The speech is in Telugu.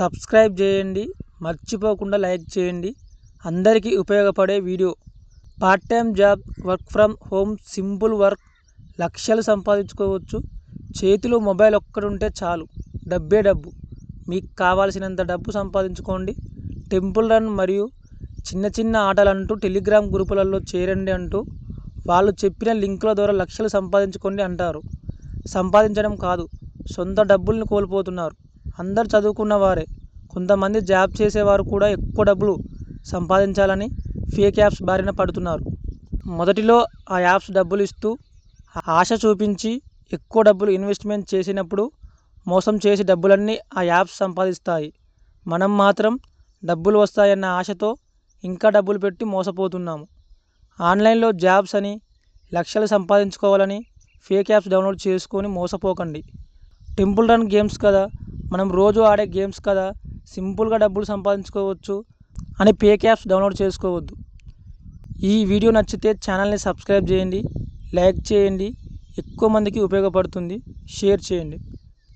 సబ్స్క్రైబ్ చేయండి మర్చిపోకుండా లైక్ చేయండి. అందరికీ ఉపయోగపడే video. Part time job work from home simple work లక్షలు సంపాదించుకోవచ్చు. చేతిలో మొబైల్ ఒక్కడుంటే చాలు డబ్బే డబ్బు. మీకు కావాల్సినంత డబ్బు సంపాదించుకోండి. టెంపుల్ రన్ మరియు చిన్న చిన్న ఆటలు అంటూ టెలిగ్రామ్ గ్రూపులలో చేరండి అంటూ వాళ్ళు చెప్పిన లింకుల ద్వారా లక్షలు సంపాదించుకోండి అంటారు. సంపాదించడం కాదు సొంత డబ్బుల్ని కోల్పోతున్నారు. అందరు చదువుకున్న వారే. కొంతమంది జాబ్ చేసేవారు కూడా ఎక్కువ డబ్బులు సంపాదించాలని ఫేక్ యాప్స్ బారిన పడుతున్నారు. మొదటిలో ఆ యాప్స్ డబ్బులు ఇస్తూ ఆశ చూపించి ఎక్కువ డబ్బులు ఇన్వెస్ట్మెంట్ చేసినప్పుడు మోసం చేసి డబ్బులన్నీ ఆ యాప్స్ సంపాదిస్తాయి. మనం మాత్రం డబ్బులు వస్తాయన్న ఆశతో ఇంకా డబ్బులు పెట్టి మోసపోతున్నాము. ఆన్లైన్లో జాబ్స్ అని లక్షలు సంపాదించుకోవాలని ఫేక్ యాప్స్ డౌన్లోడ్ చేసుకొని మోసపోకండి. టెంపుల్ రన్ గేమ్స్ కదా మనం రోజు ఆడే గేమ్స్ కదా సింపుల్గా డబ్బులు సంపాదించుకోవచ్చు అని పేక్ యాప్స్ డౌన్లోడ్ చేసుకోవద్దు. ఈ వీడియో నచ్చితే ఛానల్ని సబ్స్క్రైబ్ చేయండి లైక్ చేయండి ఎక్కువ మందికి ఉపయోగపడుతుంది షేర్ చేయండి.